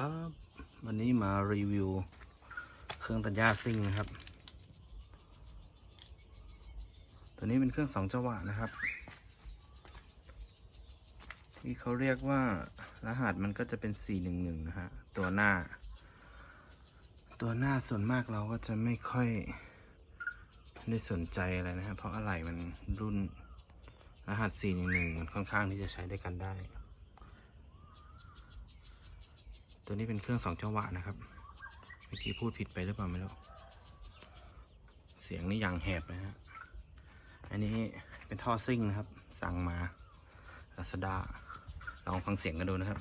ครับ วันนี้มารีวิว เครื่องตัดหญ้าซิ่งนะครับ ตัวนี้เป็นเครื่องสองจังหวะนะครับ ที่เขาเรียกว่ารหัสมันก็จะเป็น411นะฮะ ตัวหน้า ตัวหน้าส่วนมากเราก็จะไม่ค่อยได้สนใจอะไรนะครับ เพราะอะไรมันรุ่นรหัส411มันค่อนข้างที่จะใช้ได้กันได้ ตัวนี้เป็นเครื่องสองจังหวะนะครับ เมื่อกี้พูดผิดไปหรือเปล่าไม่รู้ เสียงนี่ยังแหบนะฮะ อันนี้เป็นท่อซิ่งนะครับ สั่งมาลาซาด้าลองฟังเสียงกันดูนะครับ